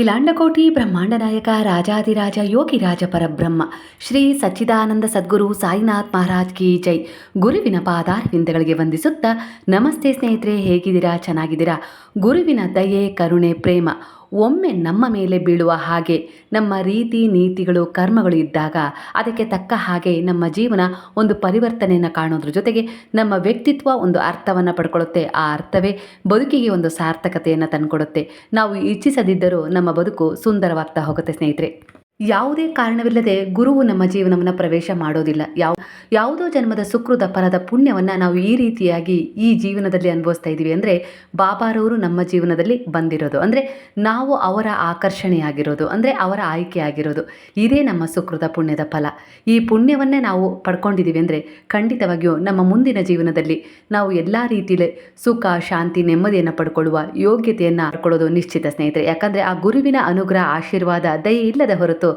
ಅಖಿಲಾಂಡಕೋಟಿ ಬ್ರಹ್ಮಾಂಡ ನಾಯಕ ರಾಜಾದಿರಾಜ ಯೋಗಿರಾಜ ಪರಬ್ರಹ್ಮ. ಶ್ರೀ ಸಚ್ಚಿದಾನಂದ ಸದ್ಗುರು ಸಾಯಿನಾಥ್ ಮಹಾರಾಜ್ ಕಿ ಜೈ. ಗುರುವಿನ ಪಾದಾರ್ವಿಂದಗಳಿಗೆ ವಂದಿಸುತ್ತಾ, ನಮಸ್ತೆ ಸ್ನೇಹಿತರೆ, ಹೇಗಿದ್ದೀರಾ? ಚೆನ್ನಾಗಿದ್ದೀರಾ? ಗುರುವಿನ ದಯೆ, ಕರುಣೆ, ಪ್ರೇಮ. ಒಮ್ಮೆ ನಮ್ಮ ಮೇಲೆ ಬೀಳುವ ಹಾಗೆ, ನಮ್ಮ ರೀತಿ ನೀತಿಗಳು, ಕರ್ಮಗಳು ಇದ್ದಾಗ ಅದಕ್ಕೆ ತಕ್ಕ ಹಾಗೆ ನಮ್ಮ ಜೀವನ ಒಂದು ಪರಿವರ್ತನೆಯನ್ನು ಕಾಣೋದ್ರ ಜೊತೆಗೆ ನಮ್ಮ ವ್ಯಕ್ತಿತ್ವ ಒಂದು ಅರ್ಥವನ್ನು ಪಡ್ಕೊಳ್ಳುತ್ತೆ. ಆ ಅರ್ಥವೇ ಬದುಕಿಗೆ ಒಂದು ಸಾರ್ಥಕತೆಯನ್ನು ತಂದುಕೊಡುತ್ತೆ. ನಾವು ಇಚ್ಛಿಸದಿದ್ದರೂ ನಮ್ಮ ಬದುಕು ಸುಂದರವಾಗ್ತಾ ಹೋಗುತ್ತೆ ಸ್ನೇಹಿತರೆ. ಯಾವುದೇ ಕಾರಣವಿಲ್ಲದೆ ಗುರುವು ನಮ್ಮ ಜೀವನವನ್ನು ಪ್ರವೇಶ ಮಾಡೋದಿಲ್ಲ. ಯಾವ, ಯಾವುದೋ ಜನ್ಮದ ಸುಕೃತ ಫಲದ ಪುಣ್ಯವನ್ನು ನಾವು ಈ ರೀತಿಯಾಗಿ ಈ ಜೀವನದಲ್ಲಿ ಅನುಭವಿಸ್ತಾ ಇದ್ದೀವಿ ಅಂದರೆ ಬಾಬಾರವರು ನಮ್ಮ ಜೀವನದಲ್ಲಿ ಬಂದಿರೋದು. ಅಂದರೆ ನಾವು ಅವರ ಆಕರ್ಷಣೆಯಾಗಿರೋದು, ಅಂದರೆ ಅವರ ಆಯ್ಕೆ ಆಗಿರೋದು ಇದೇ ನಮ್ಮ ಸುಕೃತ ಪುಣ್ಯದ ಫಲ. ಈ ಪುಣ್ಯವನ್ನೇ ನಾವು ಪಡ್ಕೊಂಡಿದ್ದೀವಿ ಅಂದರೆ ಖಂಡಿತವಾಗಿಯೂ ನಮ್ಮ ಮುಂದಿನ ಜೀವನದಲ್ಲಿ ನಾವು ಎಲ್ಲ ರೀತಿಯಲ್ಲಿ ಸುಖ, ಶಾಂತಿ, ನೆಮ್ಮದಿಯನ್ನು ಪಡ್ಕೊಳ್ಳುವ ಯೋಗ್ಯತೆಯನ್ನು ಪಡ್ಕೊಳ್ಳೋದು ನಿಶ್ಚಿತ ಸ್ನೇಹಿತರೆ. ಯಾಕಂದರೆ ಆ ಗುರುವಿನ ಅನುಗ್ರಹ, ಆಶೀರ್ವಾದ, ದಯ ಇಲ್ಲದ ಹೊರತು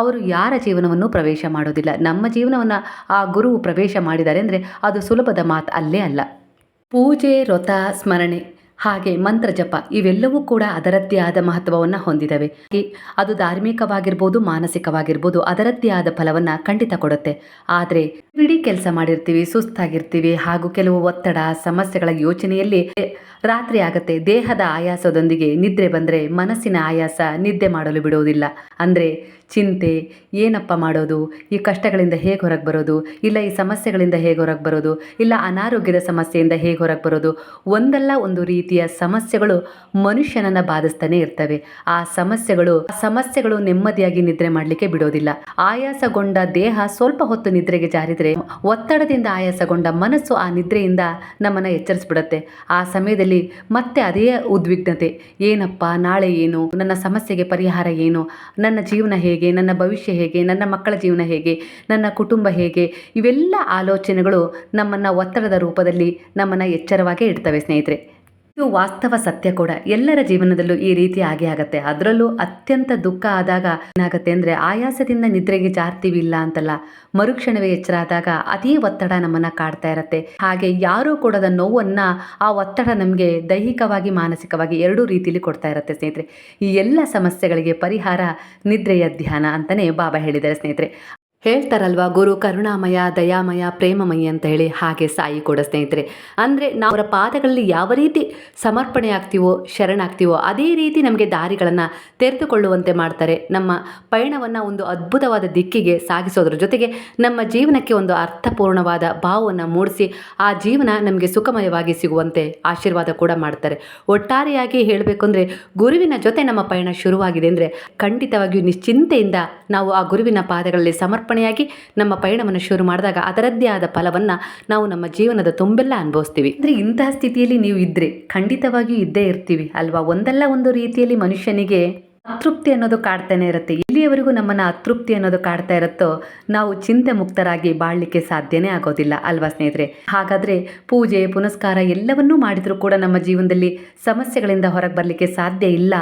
ಅವರು ಯಾರ ಜೀವನವನ್ನು ಪ್ರವೇಶ ಮಾಡೋದಿಲ್ಲ ನಮ್ಮ ಜೀವನವನ್ನು ಆ ಗುರುವು ಪ್ರವೇಶ ಮಾಡಿದ್ದಾರೆ ಅಂದರೆ ಅದು ಸುಲಭದ ಮಾತು ಅಲ್ಲೇ ಅಲ್ಲ. ಪೂಜೆ, ವ್ರತ, ಸ್ಮರಣೆ, ಹಾಗೆ ಮಂತ್ರ ಜಪ ಇವೆಲ್ಲವೂ ಕೂಡ ಅದರದ್ದೇ ಆದ ಮಹತ್ವವನ್ನು ಹೊಂದಿದವೆ. ಅದು ಧಾರ್ಮಿಕವಾಗಿರ್ಬೋದು, ಮಾನಸಿಕವಾಗಿರ್ಬೋದು ಅದರದ್ದೇ ಆದ ಫಲವನ್ನು ಖಂಡಿತ ಕೊಡುತ್ತೆ. ಆದರೆ ಇಡೀ ಕೆಲಸ ಮಾಡಿರ್ತೀವಿ, ಸುಸ್ತಾಗಿರ್ತೀವಿ ಹಾಗೂ ಕೆಲವು ಒತ್ತಡ, ಸಮಸ್ಯೆಗಳ ಯೋಚನೆಯಲ್ಲಿ ರಾತ್ರಿ ಆಗತ್ತೆ. ದೇಹದ ಆಯಾಸದೊಂದಿಗೆ ನಿದ್ರೆ ಬಂದರೆ ಮನಸ್ಸಿನ ಆಯಾಸ ನಿದ್ದೆ ಮಾಡಲು ಬಿಡುವುದಿಲ್ಲ. ಅಂದರೆ ಚಿಂತೆ, ಏನಪ್ಪ ಮಾಡೋದು? ಈ ಕಷ್ಟಗಳಿಂದ ಹೇಗೆ ಹೊರಗೆ ಬರೋದು? ಇಲ್ಲ ಈ ಸಮಸ್ಯೆಗಳಿಂದ ಹೇಗೆ ಹೊರಗೆ ಬರೋದು? ಇಲ್ಲ ಅನಾರೋಗ್ಯದ ಸಮಸ್ಯೆಯಿಂದ ಹೇಗೆ ಹೊರಗೆ ಬರೋದು? ಒಂದಲ್ಲ ಒಂದು ರೀತಿಯ ಸಮಸ್ಯೆಗಳು ಮನುಷ್ಯನನ್ನು ಬಾಧಿಸ್ತಾನೆ ಇರ್ತವೆ. ಆ ಸಮಸ್ಯೆಗಳು ಸಮಸ್ಯೆಗಳು ನೆಮ್ಮದಿಯಾಗಿ ನಿದ್ರೆ ಮಾಡಲಿಕ್ಕೆ ಬಿಡೋದಿಲ್ಲ. ಆಯಾಸಗೊಂಡ ದೇಹ ಸ್ವಲ್ಪ ಹೊತ್ತು ನಿದ್ರೆಗೆ ಜಾರಿದರೆ, ಒತ್ತಡದಿಂದ ಆಯಾಸಗೊಂಡ ಮನಸ್ಸು ಆ ನಿದ್ರೆಯಿಂದ ನಮ್ಮನ್ನು ಎಚ್ಚರಿಸ್ಬಿಡುತ್ತೆ. ಆ ಸಮಯದಲ್ಲಿ ಮತ್ತೆ ಅದೇ ಉದ್ವಿಗ್ನತೆ. ಏನಪ್ಪ, ನಾಳೆ ಏನು? ನನ್ನ ಸಮಸ್ಯೆಗೆ ಪರಿಹಾರ ಏನು? ನನ್ನ ಜೀವನ ಹೇಗೆ? ನನ್ನ ಭವಿಷ್ಯ ಹೇಗೆ, ನನ್ನ ಮಕ್ಕಳ ಜೀವನ ಹೇಗೆ, ನನ್ನ ಕುಟುಂಬ ಹೇಗೆ, ಇವೆಲ್ಲ ಆಲೋಚನೆಗಳು ನಮ್ಮನ್ನು ಒತ್ತಡದ ರೂಪದಲ್ಲಿ ನಮ್ಮನ್ನು ಎಚ್ಚರವಾಗೇ ಇಡ್ತವೆ ಸ್ನೇಹಿತರೆ. ಇದು ವಾಸ್ತವ ಸತ್ಯ ಕೂಡ. ಎಲ್ಲರ ಜೀವನದಲ್ಲೂ ಈ ರೀತಿ ಆಗೇ ಆಗತ್ತೆ. ಅದರಲ್ಲೂ ಅತ್ಯಂತ ದುಃಖ ಆದಾಗ ಏನಾಗುತ್ತೆ ಅಂದ್ರೆ ಆಯಾಸದಿಂದ ನಿದ್ರೆಗೆ ಜಾರ್ತೀವಿ ಇಲ್ಲ ಅಂತಲ್ಲ. ಮರುಕ್ಷಣವೇ ಎಚ್ಚರ ಆದಾಗ ಅದೇ ಒತ್ತಡ ನಮ್ಮನ್ನ ಕಾಡ್ತಾ ಇರತ್ತೆ. ಹಾಗೆ ಯಾರೂ ಕೊಡದ ನೋವನ್ನು ಆ ಒತ್ತಡ ನಮಗೆ ದೈಹಿಕವಾಗಿ, ಮಾನಸಿಕವಾಗಿ ಎರಡೂ ರೀತಿಯಲ್ಲಿ ಕೊಡ್ತಾ ಇರುತ್ತೆ ಸ್ನೇಹಿತರೆ. ಈ ಎಲ್ಲ ಸಮಸ್ಯೆಗಳಿಗೆ ಪರಿಹಾರ ನಿದ್ರೆಯ ಧ್ಯಾನ ಅಂತಾನೆ ಬಾಬಾ ಹೇಳಿದ್ದಾರೆ ಸ್ನೇಹಿತರೆ. ಹೇಳ್ತಾರಲ್ವಾ, ಗುರು ಕರುಣಾಮಯ, ದಯಾಮಯ, ಪ್ರೇಮಮಯ ಅಂತ ಹೇಳಿ ಹಾಗೆ ಸಾಯಿ ಕೂಡ ಸ್ನೇಹಿತರೆ. ಅಂದರೆ ನಾವು ಅವರ ಪಾದಗಳಲ್ಲಿ ಯಾವ ರೀತಿ ಸಮರ್ಪಣೆ ಆಗ್ತೀವೋ ಶರಣಾಗ್ತೀವೋ ಅದೇ ರೀತಿ ನಮಗೆ ದಾರಿಗಳನ್ನು ತೆರೆದುಕೊಳ್ಳುವಂತೆ ಮಾಡ್ತಾರೆ. ನಮ್ಮ ಪಯಣವನ್ನು ಒಂದು ಅದ್ಭುತವಾದ ದಿಕ್ಕಿಗೆ ಸಾಗಿಸೋದ್ರ ಜೊತೆಗೆ ನಮ್ಮ ಜೀವನಕ್ಕೆ ಒಂದು ಅರ್ಥಪೂರ್ಣವಾದ ಭಾವವನ್ನು ಮೂಡಿಸಿ ಆ ಜೀವನ ನಮಗೆ ಸುಖಮಯವಾಗಿ ಸಿಗುವಂತೆ ಆಶೀರ್ವಾದ ಕೂಡ ಮಾಡ್ತಾರೆ. ಒಟ್ಟಾರೆಯಾಗಿ ಹೇಳಬೇಕು ಅಂದರೆ, ಗುರುವಿನ ಜೊತೆ ನಮ್ಮ ಪಯಣ ಶುರುವಾಗಿದೆ ಅಂದರೆ ಖಂಡಿತವಾಗಿಯೂ ನಿಶ್ಚಿಂತೆಯಿಂದ ನಾವು ಆ ಗುರುವಿನ ಪಾದಗಳಲ್ಲಿ ಸಮರ್ಪಣೆಯಾಗಿ ನಮ್ಮ ಪಯಣವನ್ನು ಶುರು ಮಾಡಿದಾಗ ಅದರದ್ದೇ ಆದ ಫಲವನ್ನು ನಾವು ನಮ್ಮ ಜೀವನದ ತುಂಬೆಲ್ಲ ಅನುಭವಿಸ್ತೀವಿ. ಅಂದರೆ ಇಂತಹ ಸ್ಥಿತಿಯಲ್ಲಿ ನೀವು ಇದ್ದರೆ ಖಂಡಿತವಾಗಿಯೂ ಇದ್ದೇ ಇರ್ತೀವಿ ಅಲ್ವಾ? ಒಂದಲ್ಲ ಒಂದು ರೀತಿಯಲ್ಲಿ ಮನುಷ್ಯನಿಗೆ ಅತೃಪ್ತಿ ಅನ್ನೋದು ಕಾಡ್ತಾನೆ ಇರುತ್ತೆ. ಎಲ್ಲಿಯವರೆಗೂ ನಮ್ಮನ್ನು ಅತೃಪ್ತಿ ಅನ್ನೋದು ಕಾಡ್ತಾ ಇರುತ್ತೋ ನಾವು ಚಿಂತೆ ಮುಕ್ತರಾಗಿ ಬಾಳಲಿಕ್ಕೆ ಸಾಧ್ಯನೇ ಆಗೋದಿಲ್ಲ ಅಲ್ವಾ ಸ್ನೇಹಿತರೆ? ಹಾಗಾದರೆ ಪೂಜೆ, ಪುನಸ್ಕಾರ ಎಲ್ಲವನ್ನೂ ಮಾಡಿದರೂ ಕೂಡ ನಮ್ಮ ಜೀವನದಲ್ಲಿ ಸಮಸ್ಯೆಗಳಿಂದ ಹೊರಗೆ ಬರಲಿಕ್ಕೆ ಸಾಧ್ಯ ಇಲ್ಲ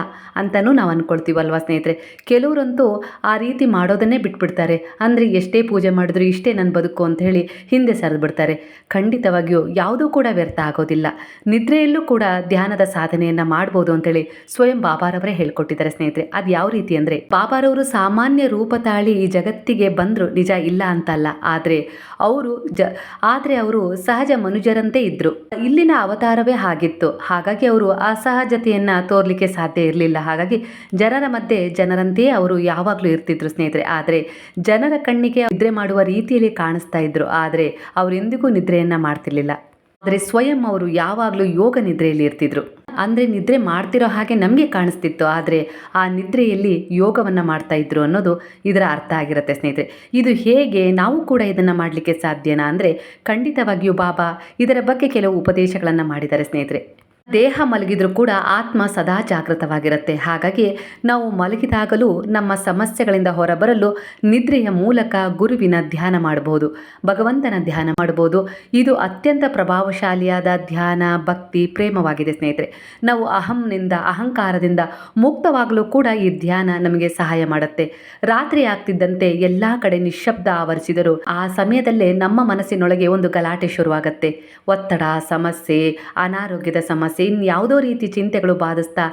ಅಂತಲೂ ನಾವು ಅಂದ್ಕೊಳ್ತೀವಲ್ವಾ ಸ್ನೇಹಿತರೆ? ಕೆಲವರಂತೂ ಆ ರೀತಿ ಮಾಡೋದನ್ನೇ ಬಿಟ್ಬಿಡ್ತಾರೆ. ಅಂದರೆ ಎಷ್ಟೇ ಪೂಜೆ ಮಾಡಿದ್ರು ಇಷ್ಟೇ ನನ್ನ ಬದುಕು ಅಂತ ಹೇಳಿ ಹಿಂದೆ ಸರಿದು ಬಿಡ್ತಾರೆ. ಖಂಡಿತವಾಗಿಯೂ ಯಾವುದೂ ಕೂಡ ವ್ಯರ್ಥ ಆಗೋದಿಲ್ಲ. ನಿದ್ರೆಯಲ್ಲೂ ಕೂಡ ಧ್ಯಾನದ ಸಾಧನೆಯನ್ನು ಮಾಡ್ಬೋದು ಅಂತೇಳಿ ಸ್ವಯಂ ಬಾಬಾರವರೇ ಹೇಳ್ಕೊಟ್ಟಿದ್ದಾರೆ ಸ್ನೇಹಿತರೆ. ಅದು ಯಾವ ರೀತಿ ಅಂದರೆ, ಬಾಬಾರವರು ಸಾಮಾನ್ಯ ರೂಪ ತಾಳಿ ಈ ಜಗತ್ತಿಗೆ ಬಂದರು ನಿಜ ಇಲ್ಲ ಅಂತಲ್ಲ. ಆದರೆ ಅವರು ಜ, ಆದರೆ ಅವರು ಸಹಜ ಮನುಜರಂತೆ ಇದ್ದರು ಇಲ್ಲಿನ ಅವತಾರವೇ ಹಾಗಿತ್ತು. ಹಾಗಾಗಿ ಅವರು ಅಸಹಜತೆಯನ್ನು ತೋರ್ಲಿಕ್ಕೆ ಸಾಧ್ಯ ಇರಲಿಲ್ಲ. ಹಾಗಾಗಿ ಜನರ ಮಧ್ಯೆ ಜನರಂತೆಯೇ ಅವರು ಯಾವಾಗಲೂ ಇರ್ತಿದ್ರು ಸ್ನೇಹಿತರೆ. ಆದರೆ ಜನರ ಕಣ್ಣಿಗೆ ನಿದ್ರೆ ಮಾಡುವ ರೀತಿಯಲ್ಲಿ ಕಾಣಿಸ್ತಾ ಇದ್ರು. ಆದರೆ ಅವರೆಂದಿಗೂ ನಿದ್ರೆಯನ್ನು ಮಾಡ್ತಿರ್ಲಿಲ್ಲ. ಆದರೆ ಸ್ವಯಂ ಅವರು ಯಾವಾಗಲೂ ಯೋಗ ನಿದ್ರೆಯಲ್ಲಿ ಇರ್ತಿದ್ರು. ಅಂದರೆ ನಿದ್ರೆ ಮಾಡ್ತಿರೋ ಹಾಗೆ ನಮಗೆ ಕಾಣಿಸ್ತಿತ್ತು. ಆದರೆ ಆ ನಿದ್ರೆಯಲ್ಲಿ ಯೋಗವನ್ನು ಮಾಡ್ತಾ ಇದ್ರು ಅನ್ನೋದು ಇದರ ಅರ್ಥ ಆಗಿರುತ್ತೆ ಸ್ನೇಹಿತರೆ. ಇದು ಹೇಗೆ ನಾವು ಕೂಡ ಇದನ್ನು ಮಾಡಲಿಕ್ಕೆ ಸಾಧ್ಯನಾ ಅಂದರೆ ಖಂಡಿತವಾಗಿಯೂ ಬಾಬಾ ಇದರ ಬಗ್ಗೆ ಕೆಲವು ಉಪದೇಶಗಳನ್ನು ಮಾಡಿದ್ದಾರೆ ಸ್ನೇಹಿತರೆ. ದೇಹ ಮಲಗಿದ್ರೂ ಕೂಡ ಆತ್ಮ ಸದಾ ಜಾಗೃತವಾಗಿರುತ್ತೆ. ಹಾಗಾಗಿ ನಾವು ಮಲಗಿದಾಗಲೂ ನಮ್ಮ ಸಮಸ್ಯೆಗಳಿಂದ ಹೊರಬರಲು ನಿದ್ರೆಯ ಮೂಲಕ ಗುರುವಿನ ಧ್ಯಾನ ಮಾಡಬಹುದು. ಭಗವಂತನ ಧ್ಯಾನ ಮಾಡಬಹುದು. ಇದು ಅತ್ಯಂತ ಪ್ರಭಾವಶಾಲಿಯಾದ ಧ್ಯಾನ, ಭಕ್ತಿ, ಪ್ರೇಮವಾಗಿದೆ ಸ್ನೇಹಿತರೆ. ನಾವು ಅಹಂನಿಂದ, ಅಹಂಕಾರದಿಂದ ಮುಕ್ತವಾಗಲೂ ಕೂಡ ಈ ಧ್ಯಾನ ನಮಗೆ ಸಹಾಯ ಮಾಡುತ್ತೆ. ರಾತ್ರಿ ಆಗ್ತಿದ್ದಂತೆ ಎಲ್ಲ ಕಡೆ ನಿಶಬ್ದ ಆವರಿಸಿದರೂ ಆ ಸಮಯದಲ್ಲೇ ನಮ್ಮ ಮನಸ್ಸಿನೊಳಗೆ ಒಂದು ಗಲಾಟೆ ಶುರುವಾಗುತ್ತೆ. ಒತ್ತಡ, ಸಮಸ್ಯೆ, ಅನಾರೋಗ್ಯದ ಸಮಸ್ಯೆ ಸಮಸ್ಯೆ ಇನ್ಯಾವುದೋ ರೀತಿ ಚಿಂತೆಗಳು ಬಾಧಿಸ್ತಾ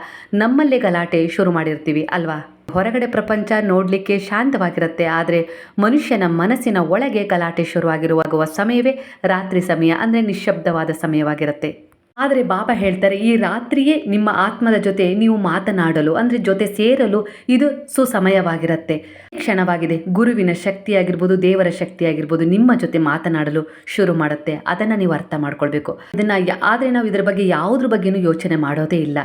ನಮ್ಮಲ್ಲೇ ಗಲಾಟೆ ಶುರು ಮಾಡಿರ್ತೀವಿ ಅಲ್ವಾ? ಹೊರಗಡೆ ಪ್ರಪಂಚ ನೋಡಲಿಕ್ಕೆ ಶಾಂತವಾಗಿರುತ್ತೆ, ಆದರೆ ಮನುಷ್ಯನ ಮನಸ್ಸಿನ ಒಳಗೆ ಗಲಾಟೆ ಶುರುವಾಗಿರುವಾಗುವ ಸಮಯವೇ ರಾತ್ರಿ ಸಮಯ ಅಂದರೆ ನಿಶ್ಶಬ್ದವಾದ ಸಮಯವಾಗಿರುತ್ತೆ. ಆದರೆ ಬಾಬಾ ಹೇಳ್ತಾರೆ, ಈ ರಾತ್ರಿಯೇ ನಿಮ್ಮ ಆತ್ಮದ ಜೊತೆ ನೀವು ಮಾತನಾಡಲು, ಅಂದರೆ ಜೊತೆ ಸೇರಲು ಇದು ಸುಸಮಯವಾಗಿರುತ್ತೆ. ಕ್ಷಣವಾಗಿದೆ, ಗುರುವಿನ ಶಕ್ತಿಯಾಗಿರ್ಬೋದು, ದೇವರ ಶಕ್ತಿಯಾಗಿರ್ಬೋದು, ನಿಮ್ಮ ಜೊತೆ ಮಾತನಾಡಲು ಶುರು ಮಾಡುತ್ತೆ. ಅದನ್ನು ನೀವು ಅರ್ಥ ಮಾಡ್ಕೊಳ್ಬೇಕು. ಅದನ್ನ ಆದರೆ ನಾವು ಇದರ ಬಗ್ಗೆ ಯಾವುದ್ರ ಬಗ್ಗೆನೂ ಯೋಚನೆ ಮಾಡೋದೇ ಇಲ್ಲ.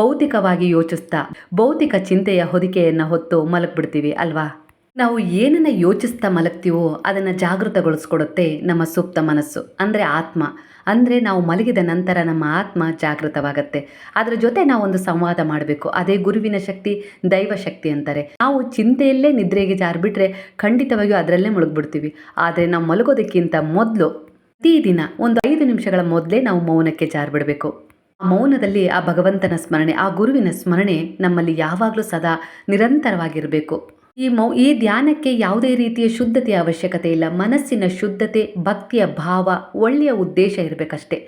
ಭೌತಿಕವಾಗಿ ಯೋಚಿಸ್ತಾ, ಭೌತಿಕ ಚಿಂತೆಯ ಹೊದಿಕೆಯನ್ನು ಹೊತ್ತು ಮಲಗ್ಬಿಡ್ತೀವಿ ಅಲ್ವಾ? ನಾವು ಏನನ್ನ ಯೋಚಿಸ್ತಾ ಮಲಗ್ತೀವೋ ಅದನ್ನು ಜಾಗೃತಗೊಳಿಸ್ಕೊಡುತ್ತೆ ನಮ್ಮ ಸುಪ್ತ ಮನಸ್ಸು, ಅಂದರೆ ಆತ್ಮ. ಅಂದರೆ ನಾವು ಮಲಗಿದ ನಂತರ ನಮ್ಮ ಆತ್ಮ ಜಾಗೃತವಾಗತ್ತೆ. ಅದರ ಜೊತೆ ನಾವು ಒಂದು ಸಂವಾದ ಮಾಡಬೇಕು. ಅದೇ ಗುರುವಿನ ಶಕ್ತಿ, ದೈವ ಶಕ್ತಿ ಅಂತಾರೆ. ನಾವು ಚಿಂತೆಯಲ್ಲೇ ನಿದ್ರೆಗೆ ಜಾರಿಬಿಟ್ರೆ ಖಂಡಿತವಾಗಿಯೂ ಅದರಲ್ಲೇ ಮುಳುಗ್ಬಿಡ್ತೀವಿ. ಆದರೆ ನಾವು ಮಲಗೋದಕ್ಕಿಂತ ಮೊದಲು ಪ್ರತಿದಿನ ಒಂದು ಐದು ನಿಮಿಷಗಳ ಮೊದಲೇ ನಾವು ಮೌನಕ್ಕೆ ಜಾರಿಬಿಡಬೇಕು. ಆ ಮೌನದಲ್ಲಿ ಆ ಭಗವಂತನ ಸ್ಮರಣೆ, ಆ ಗುರುವಿನ ಸ್ಮರಣೆ ನಮ್ಮಲ್ಲಿ ಯಾವಾಗಲೂ ಸದಾ ನಿರಂತರವಾಗಿರಬೇಕು. ಈ ಮೌ, ಈ ಧ್ಯಾನಕ್ಕೆ ಯಾವುದೇ ರೀತಿಯ ಶುದ್ಧತೆಯ ಅವಶ್ಯಕತೆ ಇಲ್ಲ. ಮನಸ್ಸಿನ ಶುದ್ಧತೆ, ಭಕ್ತಿಯ ಭಾವ, ಒಳ್ಳೆಯ ಉದ್ದೇಶ ಇರಬೇಕಷ್ಟೇ.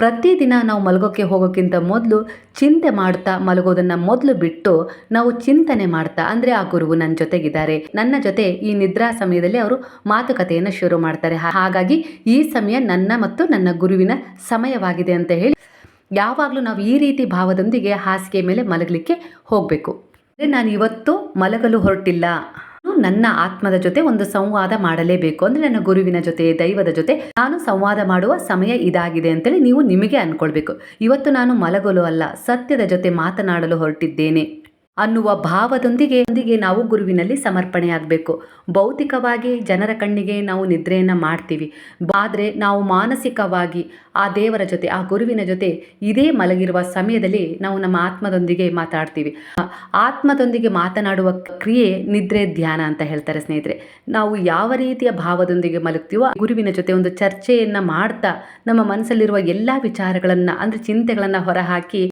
ಪ್ರತಿದಿನ ನಾವು ಮಲಗೋಕ್ಕೆ ಹೋಗೋಕ್ಕಿಂತ ಮೊದಲು ಚಿಂತೆ ಮಾಡ್ತಾ ಮಲಗೋದನ್ನು ಮೊದಲು ಬಿಟ್ಟು ನಾವು ಚಿಂತನೆ ಮಾಡ್ತಾ, ಅಂದರೆ ಆ ಗುರುವು ನನ್ನ ಜೊತೆಗಿದ್ದಾರೆ. ನನ್ನ ಜೊತೆ ಈ ನಿದ್ರಾ ಸಮಯದಲ್ಲಿ ಅವರು ಮಾತುಕತೆಯನ್ನು ಶುರು ಮಾಡ್ತಾರೆ. ಹಾಗಾಗಿ ಈ ಸಮಯ ನನ್ನ ಮತ್ತು ನನ್ನ ಗುರುವಿನ ಸಮಯವಾಗಿದೆ ಅಂತ ಹೇಳಿ, ಯಾವಾಗಲೂ ನಾವು ಈ ರೀತಿ ಭಾವದೊಂದಿಗೆ ಹಾಸಿಗೆ ಮೇಲೆ ಮಲಗಲಿಕ್ಕೆ ಹೋಗಬೇಕು. ನಾನು ಇವತ್ತು ಮಲಗಲು ಹೊರಟಿಲ್ಲ. ನಾನು ನನ್ನ ಆತ್ಮದ ಜೊತೆ ಒಂದು ಸಂವಾದ ಮಾಡಲೇಬೇಕು ಅಂದರೆ ನನ್ನ ಗುರುವಿನ ಜೊತೆ, ದೈವದ ಜೊತೆ ನಾನು ಸಂವಾದ ಮಾಡುವ ಸಮಯ ಇದಾಗಿದೆ ಅಂತೇಳಿ ನೀವು ನಿಮಗೆ ಅಂದ್ಕೊಳ್ಬೇಕು. ಇವತ್ತು ನಾನು ಮಲಗಲು ಅಲ್ಲ, ಸತ್ಯದ ಜೊತೆ ಮಾತನಾಡಲು ಹೊರಟಿದ್ದೇನೆ. ಅನ್ನುವ ಭಾವದೊಂದಿಗೆ ಒಂದಿಗೆ ನಾವು ಗುರುವಿನಲ್ಲಿ ಸಮರ್ಪಣೆಯಾಗಬೇಕು. ಭೌತಿಕವಾಗಿ ಜನರ ಕಣ್ಣಿಗೆ ನಾವು ನಿದ್ರೆಯನ್ನು ಮಾಡ್ತೀವಿ. ಆದರೆ ನಾವು ಮಾನಸಿಕವಾಗಿ ಆ ದೇವರ ಜೊತೆ, ಆ ಗುರುವಿನ ಜೊತೆ ಇದೇ ಮಲಗಿರುವ ಸಮಯದಲ್ಲಿ ನಾವು ನಮ್ಮ ಆತ್ಮದೊಂದಿಗೆ ಮಾತಾಡ್ತೀವಿ. ಆತ್ಮದೊಂದಿಗೆ ಮಾತನಾಡುವ ಕ್ರಿಯೆ ನಿದ್ರೆ ಧ್ಯಾನ ಅಂತ ಹೇಳ್ತಾರೆ ಸ್ನೇಹಿತರೆ. ನಾವು ಯಾವ ರೀತಿಯ ಭಾವದೊಂದಿಗೆ ಮಲಗ್ತೀವೋ ಗುರುವಿನ ಜೊತೆ ಒಂದು ಚರ್ಚೆಯನ್ನು ಮಾಡ್ತಾ ನಮ್ಮ ಮನಸ್ಸಲ್ಲಿರುವ ಎಲ್ಲ ವಿಚಾರಗಳನ್ನು, ಅಂದರೆ ಚಿಂತೆಗಳನ್ನು ಹೊರಹಾಕಿ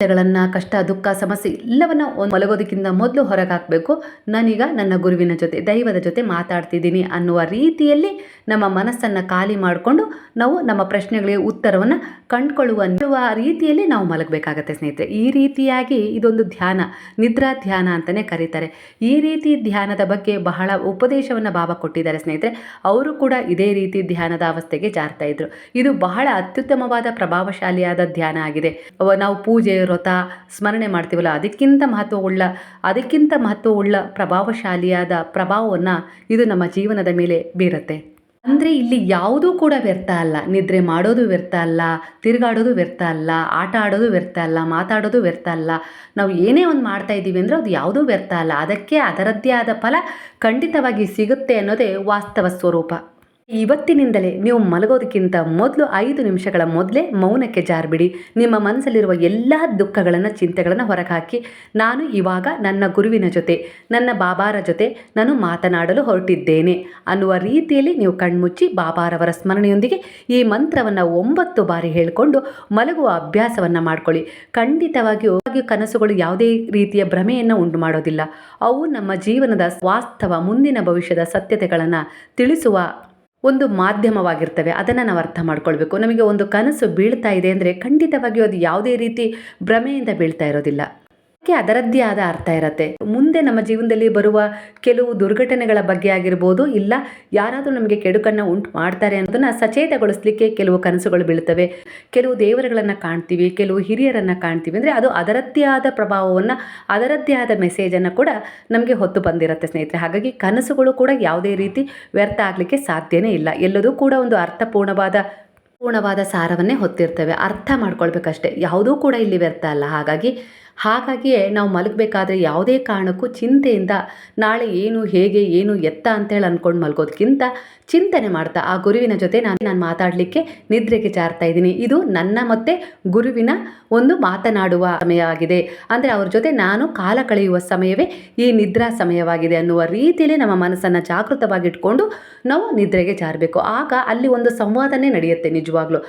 ಕಷ್ಟ, ದುಃಖ, ಸಮಸ್ಯೆ ಎಲ್ಲವನ್ನ ಒಂದು ಮಲಗೋದಕ್ಕಿಂತ ಮೊದಲು ಹೊರಗೆ ಹಾಕಬೇಕು ನಾನೀಗ ನನ್ನ ಗುರುವಿನ ಜೊತೆ, ದೈವದ ಜೊತೆ ಮಾತಾಡ್ತಿದ್ದೀನಿ ಅನ್ನುವ ರೀತಿಯಲ್ಲಿ ನಮ್ಮ ಮನಸ್ಸನ್ನು ಖಾಲಿ ಮಾಡಿಕೊಂಡು ನಾವು ನಮ್ಮ ಪ್ರಶ್ನೆಗಳಿಗೆ ಉತ್ತರವನ್ನು ಕಂಡುಕೊಳ್ಳುವ ರೀತಿಯಲ್ಲಿ ನಾವು ಮಲಗಬೇಕಾಗತ್ತೆ ಸ್ನೇಹಿತರೆ. ಈ ರೀತಿಯಾಗಿ ಇದೊಂದು ಧ್ಯಾನ, ನಿದ್ರಾ ಧ್ಯಾನ ಅಂತಲೇ ಕರೀತಾರೆ. ಈ ರೀತಿ ಧ್ಯಾನದ ಬಗ್ಗೆ ಬಹಳ ಉಪದೇಶವನ್ನು ಬಾಬಾ ಕೊಟ್ಟಿದ್ದಾರೆ ಸ್ನೇಹಿತರೆ. ಅವರು ಕೂಡ ಇದೇ ರೀತಿ ಧ್ಯಾನದ ಅವಸ್ಥೆಗೆ ಜಾರ್ತಾ ಇದ್ರು. ಇದು ಬಹಳ ಅತ್ಯುತ್ತಮವಾದ ಪ್ರಭಾವಶಾಲಿಯಾದ ಧ್ಯಾನ ಆಗಿದೆ. ನಾವು ಪೂಜೆ, ವ್ರತ, ಸ್ಮರಣೆ ಮಾಡ್ತೀವಲ್ಲ, ಅದಕ್ಕಿಂತ ಮಹತ್ವವುಳ್ಳ ಅದಕ್ಕಿಂತ ಮಹತ್ವವುಳ್ಳ ಪ್ರಭಾವಶಾಲಿಯಾದ ಪ್ರಭಾವವನ್ನು ಇದು ನಮ್ಮ ಜೀವನದ ಮೇಲೆ ಬೀರುತ್ತೆ. ಅಂದರೆ ಇಲ್ಲಿ ಯಾವುದೂ ಕೂಡ ವ್ಯರ್ಥ ಅಲ್ಲ. ನಿದ್ರೆ ಮಾಡೋದು ವ್ಯರ್ಥ ಅಲ್ಲ, ತಿರುಗಾಡೋದು ವ್ಯರ್ಥ ಅಲ್ಲ, ಆಟ ಆಡೋದು ವ್ಯರ್ಥ ಅಲ್ಲ, ಮಾತಾಡೋದು ವ್ಯರ್ಥ ಅಲ್ಲ. ನಾವು ಏನೇ ಒಂದು ಮಾಡ್ತಾ ಇದ್ದೀವಿ ಅಂದರೆ ಅದು ಯಾವುದೂ ವ್ಯರ್ಥ ಅಲ್ಲ. ಅದಕ್ಕೆ ಅದರದ್ದೇ ಆದ ಫಲ ಖಂಡಿತವಾಗಿ ಸಿಗುತ್ತೆ ಅನ್ನೋದೇ ವಾಸ್ತವ ಸ್ವರೂಪ. ಇವತ್ತಿನಿಂದಲೇ ನೀವು ಮಲಗೋದಕ್ಕಿಂತ ಮೊದಲು ಐದು ನಿಮಿಷಗಳ ಮೊದಲೇ ಮೌನಕ್ಕೆ ಜಾರ್ಬಿಡಿ. ನಿಮ್ಮ ಮನಸ್ಸಲ್ಲಿರುವ ಎಲ್ಲ ದುಃಖಗಳನ್ನು, ಚಿಂತೆಗಳನ್ನು ಹೊರಗೆ ಹಾಕಿ ನಾನು ಇವಾಗ ನನ್ನ ಗುರುವಿನ ಜೊತೆ, ನನ್ನ ಬಾಬಾರ ಜೊತೆ ನಾನು ಮಾತನಾಡಲು ಹೊರಟಿದ್ದೇನೆ ಅನ್ನುವ ರೀತಿಯಲ್ಲಿ ನೀವು ಕಣ್ಮುಚ್ಚಿ ಬಾಬಾರವರ ಸ್ಮರಣೆಯೊಂದಿಗೆ ಈ ಮಂತ್ರವನ್ನು ಒಂಬತ್ತು ಬಾರಿ ಹೇಳಿಕೊಂಡು ಮಲಗುವ ಅಭ್ಯಾಸವನ್ನು ಮಾಡಿಕೊಳ್ಳಿ. ಖಂಡಿತವಾಗಿಯೂ ಕನಸುಗಳು ಯಾವುದೇ ರೀತಿಯ ಭ್ರಮೆಯನ್ನು ಉಂಟು ಮಾಡೋದಿಲ್ಲ ಅವು ನಮ್ಮ ಜೀವನದ ವಾಸ್ತವ, ಮುಂದಿನ ಭವಿಷ್ಯದ ಸತ್ಯತೆಗಳನ್ನು ತಿಳಿಸುವ ಒಂದು ಮಾಧ್ಯಮವಾಗಿರ್ತವೆ, ಅದನ್ನು ನಾವು ಅರ್ಥ ಮಾಡ್ಕೊಳ್ಬೇಕು. ನಮಗೆ ಒಂದು ಕನಸು ಬೀಳ್ತಾ ಇದೆ ಅಂದರೆ ಖಂಡಿತವಾಗಿಯೂ ಅದು ಯಾವುದೇ ರೀತಿ ಭ್ರಮೆಯಿಂದ ಬೀಳ್ತಾ ಇರೋದಿಲ್ಲ. ಅದರದ್ದೇ ಆದ ಅರ್ಥ ಇರುತ್ತೆ. ಮುಂದೆ ನಮ್ಮ ಜೀವನದಲ್ಲಿ ಬರುವ ಕೆಲವು ದುರ್ಘಟನೆಗಳ ಬಗ್ಗೆ ಆಗಿರ್ಬೋದು, ಇಲ್ಲ ಯಾರಾದರೂ ನಮಗೆ ಕೆಡುಕನ್ನು ಉಂಟು ಮಾಡ್ತಾರೆ ಅನ್ನೋದನ್ನು ಸಚೇತಗೊಳಿಸ್ಲಿಕ್ಕೆ ಕೆಲವು ಕನಸುಗಳು ಬೀಳ್ತವೆ. ಕೆಲವು ದೇವರುಗಳನ್ನು ಕಾಣ್ತೀವಿ, ಕೆಲವು ಹಿರಿಯರನ್ನು ಕಾಣ್ತೀವಿ ಅಂದರೆ ಅದು ಅದರದ್ದೇ ಆದ ಪ್ರಭಾವವನ್ನು, ಅದರದ್ದೇ ಆದ ಮೆಸೇಜನ್ನು ಕೂಡ ನಮಗೆ ಹೊತ್ತು ಬಂದಿರುತ್ತೆ ಸ್ನೇಹಿತರೆ. ಹಾಗಾಗಿ ಕನಸುಗಳು ಕೂಡ ಯಾವುದೇ ರೀತಿ ವ್ಯರ್ಥ ಆಗಲಿಕ್ಕೆ ಸಾಧ್ಯನೇ ಇಲ್ಲ. ಎಲ್ಲದೂ ಕೂಡ ಒಂದು ಅರ್ಥಪೂರ್ಣವಾದ, ಪೂರ್ಣವಾದ ಸಾರವನ್ನೇ ಹೊತ್ತಿರ್ತವೆ. ಅರ್ಥ ಮಾಡ್ಕೊಳ್ಬೇಕಷ್ಟೇ. ಯಾವುದೂ ಕೂಡ ಇಲ್ಲಿ ವ್ಯರ್ಥ ಅಲ್ಲ. ಹಾಗಾಗಿ ಹಾಗಾಗಿಯೇ ನಾವು ಮಲಗಬೇಕಾದ್ರೆ ಯಾವುದೇ ಕಾರಣಕ್ಕೂ ಚಿಂತೆಯಿಂದ ನಾಳೆ ಏನು, ಹೇಗೆ, ಏನು, ಎತ್ತ ಅಂತೇಳಿ ಅಂದ್ಕೊಂಡು ಮಲಗೋದಕ್ಕಿಂತ ಚಿಂತನೆ ಮಾಡ್ತಾ ಆ ಗುರುವಿನ ಜೊತೆ ನಾನು ನಾನು ಮಾತಾಡಲಿಕ್ಕೆ ನಿದ್ರೆಗೆ ಜಾರ್ತಾ ಇದ್ದೀನಿ. ಇದು ನನ್ನ ಮತ್ತು ಗುರುವಿನ ಒಂದು ಮಾತನಾಡುವ ಸಮಯ ಆಗಿದೆ. ಅಂದರೆ ಅವ್ರ ಜೊತೆ ನಾನು ಕಾಲ ಕಳೆಯುವ ಸಮಯವೇ ಈ ನಿದ್ರಾ ಸಮಯವಾಗಿದೆ ಅನ್ನುವ ರೀತಿಯಲ್ಲಿ ನಮ್ಮ ಮನಸ್ಸನ್ನು ಜಾಗೃತವಾಗಿಟ್ಕೊಂಡು ನಾವು ನಿದ್ರೆಗೆ ಜಾರಬೇಕು. ಆಗ ಅಲ್ಲಿ ಒಂದು ಸಂವಾದನೇ ನಡೆಯುತ್ತೆ ನಿಜವಾಗ್ಲೂ.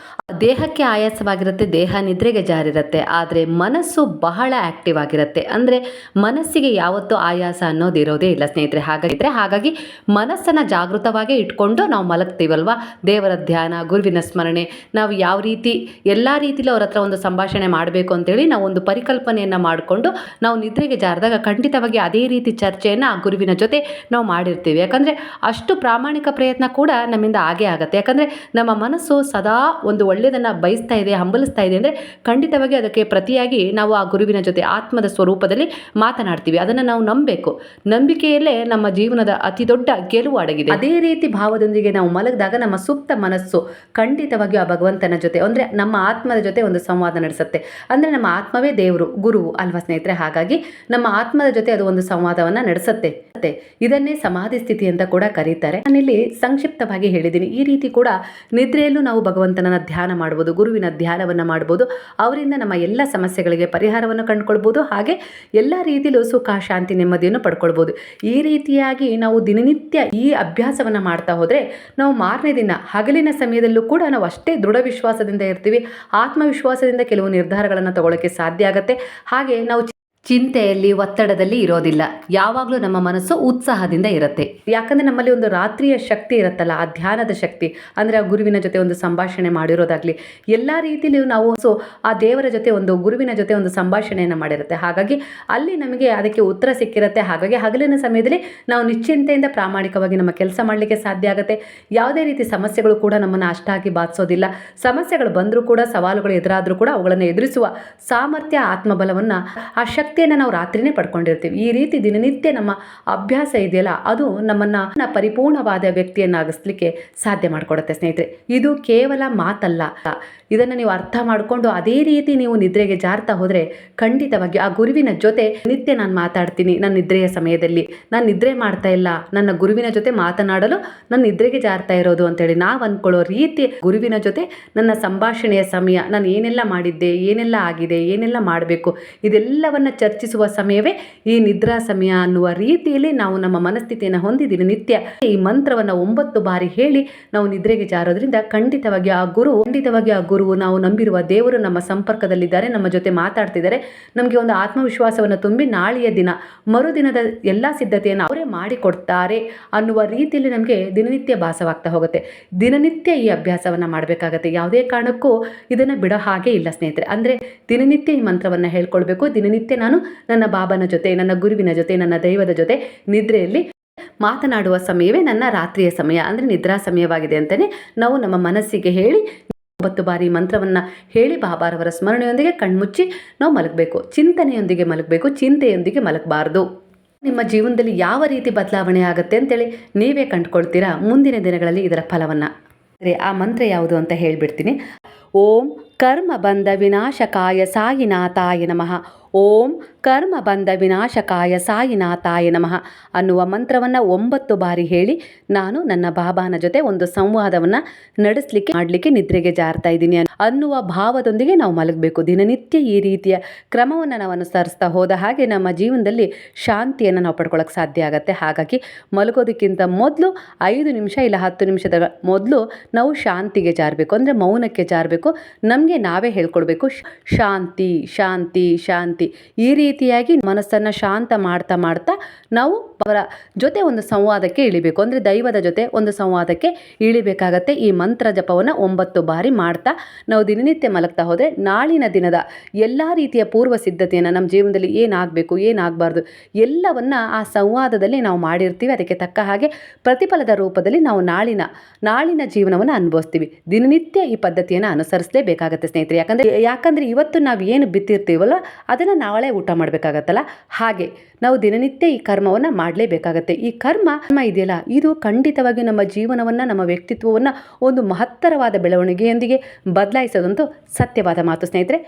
ದೇಹಕ್ಕೆ ಆಯಾಸವಾಗಿರುತ್ತೆ, ದೇಹ ನಿದ್ರೆಗೆ ಜಾರಿರುತ್ತೆ. ಆದರೆ ಮನಸ್ಸು ಬಹಳ ಆ್ಯಕ್ಟಿವ್ ಆಗಿರುತ್ತೆ. ಅಂದರೆ ಮನಸ್ಸಿಗೆ ಯಾವತ್ತೂ ಆಯಾಸ ಅನ್ನೋದು ಇರೋದೇ ಇಲ್ಲ ಸ್ನೇಹಿತರೆ. ಹಾಗಾಗಿದ್ರೆ ಹಾಗಾಗಿ ಮನಸ್ಸನ್ನು ಜಾಗೃತವಾಗಿ ಇಟ್ಕೊಂಡು ನಾವು ಮಲಗ್ತೀವಲ್ವ? ದೇವರ ಧ್ಯಾನ, ಗುರುವಿನ ಸ್ಮರಣೆ, ನಾವು ಯಾವ ರೀತಿ, ಎಲ್ಲ ರೀತಿಲಿ ಅವ್ರ ಹತ್ರ ಒಂದು ಸಂಭಾಷಣೆ ಮಾಡಬೇಕು ಅಂತೇಳಿ ನಾವು ಒಂದು ಪರಿಕಲ್ಪನೆಯನ್ನು ಮಾಡಿಕೊಂಡು ನಾವು ನಿದ್ರೆಗೆ ಜಾರಿದಾಗ ಖಂಡಿತವಾಗಿ ಅದೇ ರೀತಿ ಚರ್ಚೆಯನ್ನು ಆ ಗುರುವಿನ ಜೊತೆ ನಾವು ಮಾಡಿರ್ತೀವಿ. ಯಾಕಂದರೆ ಅಷ್ಟು ಪ್ರಾಮಾಣಿಕ ಪ್ರಯತ್ನ ಕೂಡ ನಮ್ಮಿಂದ ಆಗೇ ಆಗುತ್ತೆ. ಯಾಕಂದರೆ ನಮ್ಮ ಮನಸ್ಸು ಸದಾ ಒಂದು ಒಳ್ಳೆಯದನ್ನು ಬಯಸ್ತಾ ಇದೆ, ಹಂಬಲಿಸ್ತಾ ಇದೆ. ಅಂದರೆ ಖಂಡಿತವಾಗಿ ಅದಕ್ಕೆ ಪ್ರತಿಯಾಗಿ ನಾವು ಆ ಗುರುವಿನ ಜೊತೆ ಆತ್ಮದ ಸ್ವರೂಪದಲ್ಲಿ ಮಾತನಾಡ್ತೀವಿ. ಅದನ್ನು ನಾವು ನಂಬಬೇಕು. ನಂಬಿಕೆಯಲ್ಲೇ ನಮ್ಮ ಜೀವನದ ಅತಿ ದೊಡ್ಡ ಗೆಲುವು ಅಡಗಿದೆ. ಅದೇ ರೀತಿ ಭಾವದೊಂದಿಗೆ ನಾವು ಮಲಗಿದಾಗ ನಮ್ಮ ಸುಪ್ತ ಮನಸ್ಸು ಖಂಡಿತವಾಗಿಯೂ ಆ ಭಗವಂತನ ಜೊತೆ, ಅಂದರೆ ನಮ್ಮ ಆತ್ಮದ ಜೊತೆ ಒಂದು ಸಂವಾದ ನಡೆಸುತ್ತೆ. ಅಂದರೆ ನಮ್ಮ ಆತ್ಮವೇ ದೇವರು, ಗುರು ಅಲ್ವಾ ಸ್ನೇಹಿತರೆ? ಹಾಗಾಗಿ ನಮ್ಮ ಆತ್ಮದ ಜೊತೆ ಅದು ಒಂದು ಸಂವಾದವನ್ನು ನಡೆಸುತ್ತೆ. ಇದನ್ನೇ ಸಮಾಧಿ ಸ್ಥಿತಿ ಅಂತ ಕೂಡ ಕರೀತಾರೆ. ನಾನಿಲ್ಲಿ ಸಂಕ್ಷಿಪ್ತವಾಗಿ ಹೇಳಿದ್ದೀನಿ. ಈ ರೀತಿ ಕೂಡ ನಿದ್ರೆಯಲ್ಲೂ ನಾವು ಭಗವಂತನನ್ನ ಧ್ಯಾನ ಮಾಡ್ಬೋದು, ಗುರುವಿನ ಧ್ಯಾನವನ್ನು ಮಾಡ್ಬೋದು. ಅವರಿಂದ ನಮ್ಮ ಎಲ್ಲ ಸಮಸ್ಯೆಗಳಿಗೆ ಪರಿಹಾರವನ್ನು ಕಂಡುಕೊಳ್ಬೋದು ಹಾಗೆ ಎಲ್ಲ ರೀತಿಯಲ್ಲೂ ಸುಖ, ಶಾಂತಿ, ನೆಮ್ಮದಿಯನ್ನು ಪಡ್ಕೊಳ್ಬೋದು. ಈ ರೀತಿಯಾಗಿ ನಾವು ದಿನನಿತ್ಯ ಈ ಅಭ್ಯಾಸವನ್ನು ಮಾಡ್ತಾ ಹೋದರೆ ನಾವು ಮಾರನೇ ದಿನ, ಹಗಲಿನ ಸಮಯದಲ್ಲೂ ಕೂಡ ನಾವು ಅಷ್ಟೇ ದೃಢ ವಿಶ್ವಾಸದಿಂದ ಇರ್ತೀವಿ. ಆತ್ಮವಿಶ್ವಾಸದಿಂದ ಕೆಲವು ನಿರ್ಧಾರಗಳನ್ನು ತಗೊಳ್ಳೋಕ್ಕೆ ಸಾಧ್ಯ ಆಗುತ್ತೆ. ಹಾಗೆ ನಾವು ಚಿಂತೆಯಲ್ಲಿ, ಒತ್ತಡದಲ್ಲಿ ಇರೋದಿಲ್ಲ. ಯಾವಾಗಲೂ ನಮ್ಮ ಮನಸ್ಸು ಉತ್ಸಾಹದಿಂದ ಇರುತ್ತೆ. ಯಾಕಂದರೆ ನಮ್ಮಲ್ಲಿ ಒಂದು ರಾತ್ರಿಯ ಶಕ್ತಿ ಇರುತ್ತಲ್ಲ, ಆ ಧ್ಯಾನದ ಶಕ್ತಿ. ಅಂದರೆ ಆ ಗುರುವಿನ ಜೊತೆ ಒಂದು ಸಂಭಾಷಣೆ ಮಾಡಿರೋದಾಗಲಿ, ಎಲ್ಲ ರೀತಿಯಲ್ಲಿ ನಾವು ಸೊ, ಆ ದೇವರ ಜೊತೆ ಒಂದು, ಗುರುವಿನ ಜೊತೆ ಒಂದು ಸಂಭಾಷಣೆಯನ್ನು ಮಾಡಿರುತ್ತೆ. ಹಾಗಾಗಿ ಅಲ್ಲಿ ನಮಗೆ ಅದಕ್ಕೆ ಉತ್ತರ ಸಿಕ್ಕಿರುತ್ತೆ. ಹಾಗಾಗಿ ಹಗಲಿನ ಸಮಯದಲ್ಲಿ ನಾವು ನಿಶ್ಚಿಂತೆಯಿಂದ ಪ್ರಾಮಾಣಿಕವಾಗಿ ನಮ್ಮ ಕೆಲಸ ಮಾಡಲಿಕ್ಕೆ ಸಾಧ್ಯ ಆಗುತ್ತೆ. ಯಾವುದೇ ರೀತಿ ಸಮಸ್ಯೆಗಳು ಕೂಡ ನಮ್ಮನ್ನು ಅಷ್ಟಾಗಿ ಬಾಧಿಸೋದಿಲ್ಲ ಸಮಸ್ಯೆಗಳು ಬಂದರೂ ಕೂಡ, ಸವಾಲುಗಳು ಎದುರಾದರೂ ಕೂಡ ಅವುಗಳನ್ನು ಎದುರಿಸುವ ಸಾಮರ್ಥ್ಯ, ಆತ್ಮಬಲವನ್ನು ಆ ಶಕ್ತಿಯನ್ನು ನಾವು ರಾತ್ರಿನೇ ಪಡ್ಕೊಂಡಿರ್ತೀವಿ. ಈ ರೀತಿ ದಿನನಿತ್ಯ ನಮ್ಮ ಅಭ್ಯಾಸ ಇದೆಯಲ್ಲ, ಅದು ನಮ್ಮನ್ನು ಪರಿಪೂರ್ಣವಾದ ವ್ಯಕ್ತಿಯನ್ನಾಗಿಸ್ಲಿಕ್ಕೆ ಸಾಧ್ಯ ಮಾಡಿಕೊಡುತ್ತೆ ಸ್ನೇಹಿತರೆ. ಇದು ಕೇವಲ ಮಾತಲ್ಲ. ಇದನ್ನು ನೀವು ಅರ್ಥ ಮಾಡಿಕೊಂಡು ಅದೇ ರೀತಿ ನೀವು ನಿದ್ರೆಗೆ ಜಾರ್ತಾ ಹೋದರೆ ಖಂಡಿತವಾಗಿ ಆ ಗುರುವಿನ ಜೊತೆ ನಿತ್ಯ ನಾನು ಮಾತಾಡ್ತೀನಿ ನನ್ನ ನಿದ್ರೆಯ ಸಮಯದಲ್ಲಿ. ನಾನು ನಿದ್ರೆ ಮಾಡ್ತಾ ಇಲ್ಲ, ನನ್ನ ಗುರುವಿನ ಜೊತೆ ಮಾತನಾಡಲು ನನ್ನ ನಿದ್ರೆಗೆ ಜಾರ್ತಾ ಇರೋದು ಅಂತೇಳಿ ನಾವು ಅಂದ್ಕೊಳ್ಳೋ ರೀತಿ ಗುರುವಿನ ಜೊತೆ ನನ್ನ ಸಂಭಾಷಣೆಯ ಸಮಯ, ನಾನು ಏನೆಲ್ಲ ಮಾಡಿದ್ದೆ, ಏನೆಲ್ಲ ಆಗಿದೆ, ಏನೆಲ್ಲ ಮಾಡಬೇಕು, ಇದೆಲ್ಲವನ್ನು ಚರ್ಚಿಸುವ ಸಮಯವೇ ಈ ನಿದ್ರಾ ಸಮಯ ಅನ್ನುವ ರೀತಿಯಲ್ಲಿ ನಾವು ನಮ್ಮ ಮನಸ್ಥಿತಿಯನ್ನು ಹೊಂದಿದ್ದೀನಿ ನಿತ್ಯ ಈ ಮಂತ್ರವನ್ನು ಒಂಬತ್ತು ಬಾರಿ ಹೇಳಿ ನಾವು ನಿದ್ರೆಗೆ ಜಾರೋದ್ರಿಂದ ಖಂಡಿತವಾಗಿ ಆ ಗುರು, ಖಂಡಿತವಾಗಿ ಆ ಗುರು ನಾವು ನಂಬಿರುವ ದೇವರು ನಮ್ಮ ಸಂಪರ್ಕದಲ್ಲಿದ್ದಾರೆ, ನಮ್ಮ ಜೊತೆ ಮಾತಾಡ್ತಿದ್ದಾರೆ. ನಮಗೆ ಒಂದು ಆತ್ಮವಿಶ್ವಾಸವನ್ನು ತುಂಬಿ ನಾಳೆಯ ದಿನ ಮರುದಿನದ ಎಲ್ಲ ಸಿದ್ಧತೆಯನ್ನು ಅವರೇ ಮಾಡಿಕೊಡ್ತಾರೆ ಅನ್ನುವ ರೀತಿಯಲ್ಲಿ ನಮಗೆ ದಿನನಿತ್ಯ ಭಾಸವಾಗ್ತಾ ಹೋಗುತ್ತೆ. ದಿನನಿತ್ಯ ಈ ಅಭ್ಯಾಸವನ್ನು ಮಾಡಬೇಕಾಗತ್ತೆ. ಯಾವುದೇ ಕಾರಣಕ್ಕೂ ಇದನ್ನು ಬಿಡೋ ಹಾಗೆ ಇಲ್ಲ ಸ್ನೇಹಿತರೆ. ಅಂದರೆ ದಿನನಿತ್ಯ ಈ ಮಂತ್ರವನ್ನು ಹೇಳ್ಕೊಳ್ಬೇಕು. ದಿನನಿತ್ಯ ನಾನು ನನ್ನ ಬಾಬನ ಜೊತೆ, ನನ್ನ ಗುರುವಿನ ಜೊತೆ, ನನ್ನ ದೈವದ ಜೊತೆ ನಿದ್ರೆಯಲ್ಲಿ ಮಾತನಾಡುವ ಸಮಯವೇ ನನ್ನ ರಾತ್ರಿಯ ಸಮಯ. ಅಂದರೆ ನಿದ್ರಾ ಸಮಯವಾಗಿದೆ ಅಂತಲೇ ನಾವು ನಮ್ಮ ಮನಸ್ಸಿಗೆ ಹೇಳಿ, ಒಂಬತ್ತು ಬಾರಿ ಮಂತ್ರವನ್ನು ಹೇಳಿ ಬಾಬಾರವರ ಸ್ಮರಣೆಯೊಂದಿಗೆ ಕಣ್ಮುಚ್ಚಿ ನಾವು ಮಲಗಬೇಕು. ಚಿಂತನೆಯೊಂದಿಗೆ ಮಲಗಬೇಕು, ಚಿಂತೆಯೊಂದಿಗೆ ಮಲಗಬಾರ್ದು. ನಿಮ್ಮ ಜೀವನದಲ್ಲಿ ಯಾವ ರೀತಿ ಬದಲಾವಣೆ ಆಗುತ್ತೆ ಅಂತೇಳಿ ನೀವೇ ಕಂಡುಕೊಳ್ತೀರಾ? ಮುಂದಿನ ದಿನಗಳಲ್ಲಿ ಇದರ ಫಲವನ್ನು. ಅಂದರೆ ಆ ಮಂತ್ರ ಯಾವುದು ಅಂತ ಹೇಳಿಬಿಡ್ತೀನಿ. ಓಂ ಕರ್ಮ ಬಂಧ ವಿನಾಶಕಾಯ ಸಾಯಿನಾಥಾಯ ನಮಃ. ಓಂ ಕರ್ಮ ಬಂಧ ವಿನಾಶಕಾಯ ಸಾಯಿನಾಥಾಯ ನಮಃ ಅನ್ನುವ ಮಂತ್ರವನ್ನು ಒಂಬತ್ತು ಬಾರಿ ಹೇಳಿ ನಾನು ನನ್ನ ಬಾಬಾನ ಜೊತೆ ಒಂದು ಸಂವಾದವನ್ನು ನಡೆಸಲಿಕ್ಕೆ ಮಾಡಲಿಕ್ಕೆ ನಿದ್ರೆಗೆ ಜಾರ್ತಾ ಇದ್ದೀನಿ ಅನ್ನುವ ಭಾವದೊಂದಿಗೆ ನಾವು ಮಲಗಬೇಕು. ದಿನನಿತ್ಯ ಈ ರೀತಿಯ ಕ್ರಮವನ್ನು ನಾವು ಅನುಸರಿಸ್ತಾ ಹೋದ ಹಾಗೆ ನಮ್ಮ ಜೀವನದಲ್ಲಿ ಶಾಂತಿಯನ್ನು ನಾವು ಪಡ್ಕೊಳ್ಳೋಕೆ ಸಾಧ್ಯ ಆಗುತ್ತೆ. ಹಾಗಾಗಿ ಮಲಗೋದಕ್ಕಿಂತ ಮೊದಲು ಐದು ನಿಮಿಷ ಇಲ್ಲ ಹತ್ತು ನಿಮಿಷದ ಮೊದಲು ನಾವು ಶಾಂತಿಗೆ ಜಾರಬೇಕು. ಅಂದರೆ ಮೌನಕ್ಕೆ ಜಾರಬೇಕು. ನಮಗೆ ನಾವೇ ಹೇಳ್ಕೊಡ್ಬೇಕು. ಶಾಂತಿ ಶಾಂತಿ ಶಾಂತಿ ಈ ರೀತಿಯಾಗಿ ಮನಸ್ಸನ್ನು ಶಾಂತ ಮಾಡ್ತಾ ಮಾಡ್ತಾ ನಾವು ಅವರ ಜೊತೆ ಒಂದು ಸಂವಾದಕ್ಕೆ ಇಳಿಬೇಕು. ಅಂದರೆ ದೈವದ ಜೊತೆ ಒಂದು ಸಂವಾದಕ್ಕೆ ಇಳಿಬೇಕಾಗತ್ತೆ. ಈ ಮಂತ್ರ ಜಪವನ್ನು ಒಂಬತ್ತು ಬಾರಿ ಮಾಡ್ತಾ ನಾವು ದಿನನಿತ್ಯ ಮಲಗ್ತಾ ಹೋದರೆ ನಾಳಿನ ದಿನದ ಎಲ್ಲ ರೀತಿಯ ಪೂರ್ವ ಸಿದ್ಧತೆಯನ್ನು ನಮ್ಮ ಜೀವನದಲ್ಲಿ ಏನಾಗಬೇಕು, ಏನಾಗಬಾರ್ದು ಎಲ್ಲವನ್ನು ಆ ಸಂವಾದದಲ್ಲಿ ನಾವು ಮಾಡಿರ್ತೀವಿ. ಅದಕ್ಕೆ ತಕ್ಕ ಹಾಗೆ ಪ್ರತಿಫಲದ ರೂಪದಲ್ಲಿ ನಾವು ನಾಳಿನ ನಾಳಿನ ಜೀವನವನ್ನು ಅನುಭವಿಸ್ತೀವಿ. ದಿನನಿತ್ಯ ಈ ಪದ್ಧತಿಯನ್ನು ಅನುಸರಿಸಲೇಬೇಕಾಗತ್ತೆ ಸ್ನೇಹಿತರೆ. ಯಾಕಂದರೆ ಯಾಕಂದರೆ ಇವತ್ತು ನಾವು ಏನು ಬಿತ್ತಿರ್ತೀವಲ್ಲ, ಅದನ್ನು ನಾಳೆ ಊಟ ಮಾಡಬೇಕಾಗತ್ತಲ್ಲ. ಹಾಗೆ ನಾವು ದಿನನಿತ್ಯ ಈ ಕರ್ಮವನ್ನು ಮಾಡಲೇಬೇಕಾಗತ್ತೆ. ಈ ಕರ್ಮ ಕರ್ಮ ಇದೆಯಲ್ಲ, ಇದು ಖಂಡಿತವಾಗಿ ನಮ್ಮ ಜೀವನವನ್ನು, ನಮ್ಮ ವ್ಯಕ್ತಿತ್ವವನ್ನು ಒಂದು ಮಹತ್ತರವಾದ ಬೆಳವಣಿಗೆಯೊಂದಿಗೆ ಬದಲಾಯಿಸೋದಂತೂ ಸತ್ಯವಾದ ಮಾತು ಸ್ನೇಹಿತರೆ.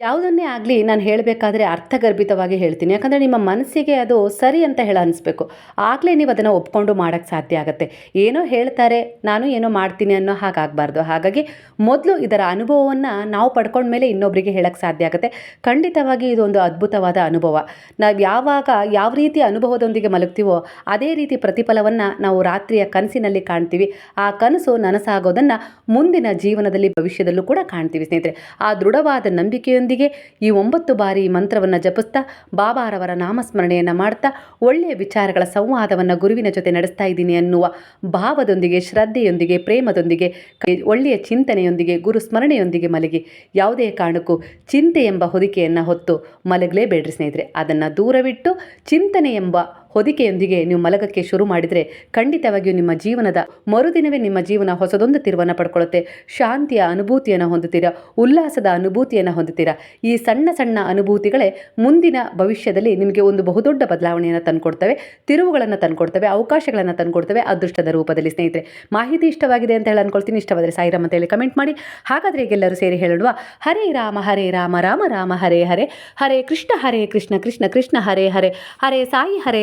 ಯಾವುದನ್ನೇ ಆಗಲಿ ನಾನು ಹೇಳಬೇಕಾದ್ರೆ ಅರ್ಥಗರ್ಭಿತವಾಗಿ ಹೇಳ್ತೀನಿ. ಯಾಕಂದರೆ ನಿಮ್ಮ ಮನಸ್ಸಿಗೆ ಅದು ಸರಿ ಅಂತ ಹೇಳ ಅನಿಸ್ಬೇಕು. ಆಗಲೇ ನೀವು ಅದನ್ನು ಒಪ್ಕೊಂಡು ಮಾಡೋಕ್ಕೆ ಸಾಧ್ಯ ಆಗುತ್ತೆ. ಏನೋ ಹೇಳ್ತಾರೆ, ನಾನು ಏನೋ ಮಾಡ್ತೀನಿ ಅನ್ನೋ ಹಾಗಾಗಬಾರ್ದು ಹಾಗಾಗಿ ಮೊದಲು ಇದರ ಅನುಭವವನ್ನು ನಾವು ಪಡ್ಕೊಂಡ ಮೇಲೆ ಇನ್ನೊಬ್ಬರಿಗೆ ಹೇಳೋಕ್ಕೆ ಸಾಧ್ಯ ಆಗುತ್ತೆ. ಖಂಡಿತವಾಗಿ ಇದೊಂದು ಅದ್ಭುತವಾದ ಅನುಭವ. ನಾವು ಯಾವಾಗ ಯಾವ ರೀತಿ ಅನುಭವದೊಂದಿಗೆ ಮಲಗ್ತೀವೋ ಅದೇ ರೀತಿ ಪ್ರತಿಫಲವನ್ನು ನಾವು ರಾತ್ರಿಯ ಕನಸಿನಲ್ಲಿ ಕಾಣ್ತೀವಿ. ಆ ಕನಸು ನನಸಾಗೋದನ್ನು ಮುಂದಿನ ಜೀವನದಲ್ಲಿ, ಭವಿಷ್ಯದಲ್ಲೂ ಕೂಡ ಕಾಣ್ತೀವಿ ಸ್ನೇಹಿತರೆ. ಆ ದೃಢವಾದ ನಂಬಿಕೆಯೊಂದಿಗೆ ಶಾಂತಿಯೊಂದಿಗೆ ಈ ಒಂಬತ್ತು ಬಾರಿ ಮಂತ್ರವನ್ನು ಜಪಿಸ್ತಾ ಬಾಬಾರವರ ನಾಮಸ್ಮರಣೆಯನ್ನು ಮಾಡ್ತಾ ಒಳ್ಳೆಯ ವಿಚಾರಗಳ ಸಂವಾದವನ್ನು ಗುರುವಿನ ಜೊತೆ ನಡೆಸ್ತಾ ಇದ್ದೀನಿ ಅನ್ನುವ ಭಾವದೊಂದಿಗೆ, ಶ್ರದ್ಧೆಯೊಂದಿಗೆ, ಪ್ರೇಮದೊಂದಿಗೆ ಒಳ್ಳೆಯ ಚಿಂತನೆಯೊಂದಿಗೆ, ಗುರು ಸ್ಮರಣೆಯೊಂದಿಗೆ ಮಲಗಿ ಯಾವುದೇ ಕಾರಣಕ್ಕೂ ಚಿಂತೆ ಎಂಬ ಹೊದಿಕೆಯನ್ನು ಹೊತ್ತು ಮಲಗಲೇಬೇಡ್ರಿ ಸ್ನೇಹಿತರೆ. ಅದನ್ನು ದೂರವಿಟ್ಟು ಚಿಂತನೆ ಎಂಬ ಹೊದಿಕೆಯೊಂದಿಗೆ ನೀವು ಮಲಗಕ್ಕೆ ಶುರು ಮಾಡಿದರೆ ಖಂಡಿತವಾಗಿಯೂ ನಿಮ್ಮ ಜೀವನದ ಮರುದಿನವೇ ನಿಮ್ಮ ಜೀವನ ಹೊಸದೊಂದು ತಿರುವನ್ನು ಪಡ್ಕೊಳ್ಳುತ್ತೆ. ಶಾಂತಿಯ ಅನುಭೂತಿಯನ್ನು ಹೊಂದುತ್ತೀರಾ? ಉಲ್ಲಾಸದ ಅನುಭೂತಿಯನ್ನು ಹೊಂದುತ್ತೀರಾ? ಈ ಸಣ್ಣ ಸಣ್ಣ ಅನುಭೂತಿಗಳೇ ಮುಂದಿನ ಭವಿಷ್ಯದಲ್ಲಿ ನಿಮಗೆ ಒಂದು ಬಹುದೊಡ್ಡ ಬದಲಾವಣೆಯನ್ನು ತಂದುಕೊಡ್ತವೆ. ತಿರುವುಗಳನ್ನು ತಂದುಕೊಡ್ತವೆ, ಅವಕಾಶಗಳನ್ನು ತಂದುಕೊಡ್ತವೆ ಅದೃಷ್ಟದ ರೂಪದಲ್ಲಿ ಸ್ನೇಹಿತರೆ. ಮಾಹಿತಿ ಇಷ್ಟವಾಗಿದೆ ಅಂತ ಹೇಳಿ ಅನ್ಕೊಳ್ತೀನಿ ಇಷ್ಟವಾದರೆ ಸಾಯಿರಾಮ್ ಅಂತ ಹೇಳಿ ಕಮೆಂಟ್ ಮಾಡಿ. ಹಾಗಾದರೆ ಈಗೆಲ್ಲರೂ ಸೇರಿ ಹೇಳುವ ಹರೇ ರಾಮ ಹರೇ ರಾಮ ರಾಮ ರಾಮ, ಹರೇ ಹರೇ. ಹರೇ ಕೃಷ್ಣ ಹರೇ ಕೃಷ್ಣ ಕೃಷ್ಣ ಕೃಷ್ಣ, ಹರೇ ಹರೇ. ಹರೇ ಸಾಯಿ, ಹರೇ